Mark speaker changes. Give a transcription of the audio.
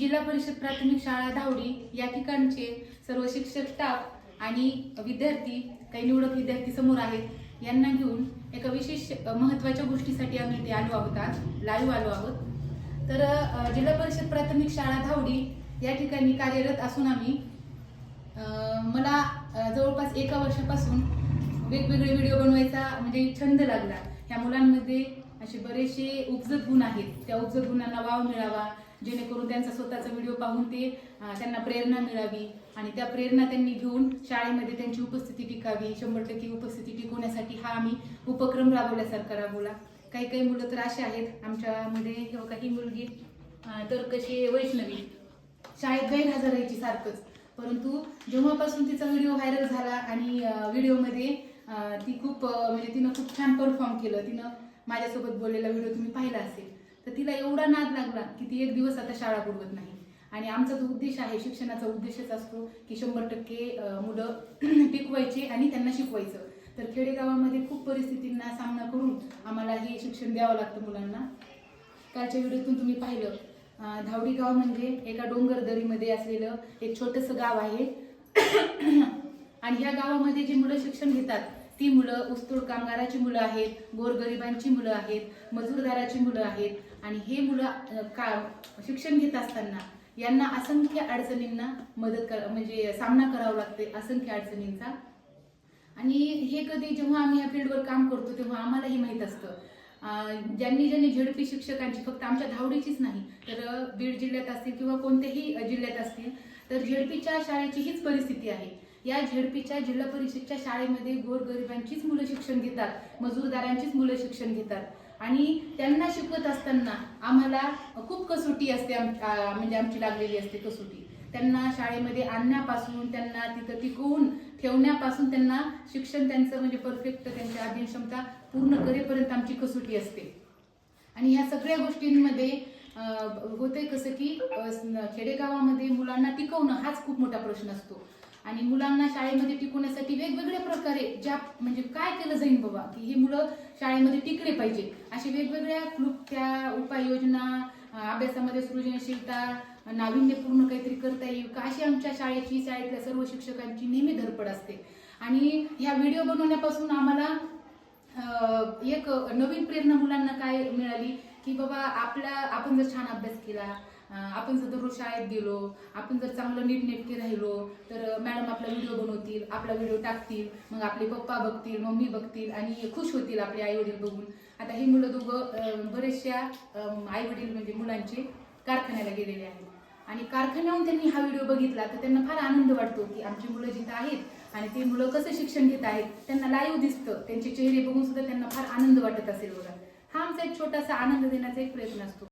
Speaker 1: जिल्हा परिषद प्राथमिक शाळा धावडी या ठिकाणचे सर्व शिक्षक स्टाफ आणि विद्यार्थी काही निवडक विद्यार्थी समोर आहेत. यांना घेऊन एका विशेष महत्त्वाच्या गोष्टीसाठी आम्ही इथे आलो आहोत आज. लाईव्ह आलो आहोत. तर जिल्हा परिषद प्राथमिक शाळा धावडी या ठिकाणी कार्यरत असून आम्ही मला जवळपास एका वर्षापासून वेगवेगळे व्हिडिओ बनवायचा म्हणजे छंद लागला. ह्या मुलांमध्ये असे बरेचसे उपजत गुण आहेत. त्या उपजत गुणांना वाव मिळावा जेणेकरून त्यांचा स्वतःचा व्हिडिओ पाहून ते त्यांना प्रेरणा मिळावी आणि त्या प्रेरणा त्यांनी घेऊन शाळेमध्ये त्यांची उपस्थिती टिकावी. शंभर टक्के उपस्थिती टिकवण्यासाठी हा आम्ही उपक्रम राबवल्यासारखा राबवला. काही काही मुलं तर असे आहेत. आमच्यामध्ये किंवा काही मुलगी तर कशी वैष्णवी. शाळेत गैरहजर राहायची सारखंच. परंतु जेव्हापासून तिचा व्हिडिओ व्हायरल झाला आणि व्हिडिओमध्ये ती खूप म्हणजे तिनं खूप छान परफॉर्म केलं. तिनं माझ्यासोबत बोललेला व्हिडिओ तुम्ही पाहिला असेल. तर तिला एवढा नाद लागला की ती एक दिवस आता शाळा बुडवत नाही. आणि आमचा जो उद्देश आहे शिक्षणाचा उद्देशच असतो की शंभर टक्के मुलं टिकवायचे आणि त्यांना शिकवायचं. तर खेडेगावामध्ये खूप परिस्थितींना सामना करून आम्हाला हे शिक्षण द्यावं लागतं मुलांना. कालच्या व्हिडिओतून तुम्ही पाहिलं धावडी गाव म्हणजे एका डोंगर दरीमध्ये असलेलं एक छोटंसं गाव आहे. आणि ह्या गावामध्ये जी मुलं शिक्षण घेतात ती मुलं ऊसतोड कामगाराची मुलं आहेत गोरगरिबांची मुलं आहेत मजूरदाराची मुलं आहेत आणि हे मुलं का शिक्षण घेत असताना यांना असंख्य अडचणींना मदत कर म्हणजे सामना करावा लागते असंख्य अडचणींचा. आणि हे कधी जेव्हा आम्ही या फील्डवर काम करतो तेव्हा आम्हालाही माहीत असतं. ज्यांनी ज्यांनी झेडपी शिक्षकांची फक्त आमच्या धावडीचीच नाही तर बीड जिल्ह्यात असतील किंवा कोणत्याही जिल्ह्यात असतील तर झेडपीच्या शाळेची हीच परिस्थिती आहे. या झेडपीच्या जिल्हा परिषदच्या शाळेमध्ये गोरगरिबांचीच मुलं शिक्षण घेतात मजूरदारांचीच मुलं शिक्षण घेतात. आणि त्यांना शिकवत असताना आम्हाला खूप कसोटी असते म्हणजे आमची लागलेली असते कसोटी. त्यांना शाळेमध्ये आणण्यापासून त्यांना तिथं टिकवून ठेवण्यापासून त्यांना शिक्षण त्यांचं म्हणजे परफेक्ट त्यांच्या अध्ययन क्षमता पूर्ण करेपर्यंत आमची कसोटी असते. आणि ह्या सगळ्या गोष्टींमध्ये होतंय कसं की खेडेगावामध्ये मुलांना टिकवणं हाच खूप मोठा प्रश्न असतो. आणि मुलांना शाळेमध्ये टिकवण्यासाठी वेगवेगळ्या प्रकारे ज्या म्हणजे काय केलं जाईल बाबा की ही मुलं शाळेमध्ये टिकले पाहिजे. असे वेगवेगळ्या क्लुप्त्या उपाययोजना अभ्यासामध्ये सृजनशीलता नाविन्यपूर्ण काहीतरी करता येईल का अशी आमच्या शाळेची शाळेतल्या सर्व शिक्षकांची नेहमी धडपड असते. आणि ह्या व्हिडिओ बनवण्यापासून आम्हाला एक नवीन प्रेरणा मुलांना काय मिळाली की बाबा आपला आपण जर छान अभ्यास केला आपण जर दररोज शाळेत गेलो आपण जर चांगलं नीटनेटके राहिलो तर मॅडम आपला व्हिडिओ बनवतील आपला व्हिडिओ टाकतील मग आपले पप्पा बघतील मम्मी बघतील आणि खुश होतील आपले आई वडील बघून. आता ही मुलं दोघं बरेचशा आई वडील म्हणजे मुलांचे कारखान्याला गेलेले आहेत. आणि कारखान्याहून त्यांनी हा व्हिडिओ बघितला तर त्यांना फार आनंद वाटतो की आमची मुलं जिथं आहेत आणि ते मुलं कसं शिक्षण घेत आहेत त्यांना लाईव्ह दिसतं त्यांचे चेहरे बघून सुद्धा त्यांना फार आनंद वाटत असेल बघा. हा आमचा एक छोटासा आनंद देण्याचा एक प्रयत्न असतो.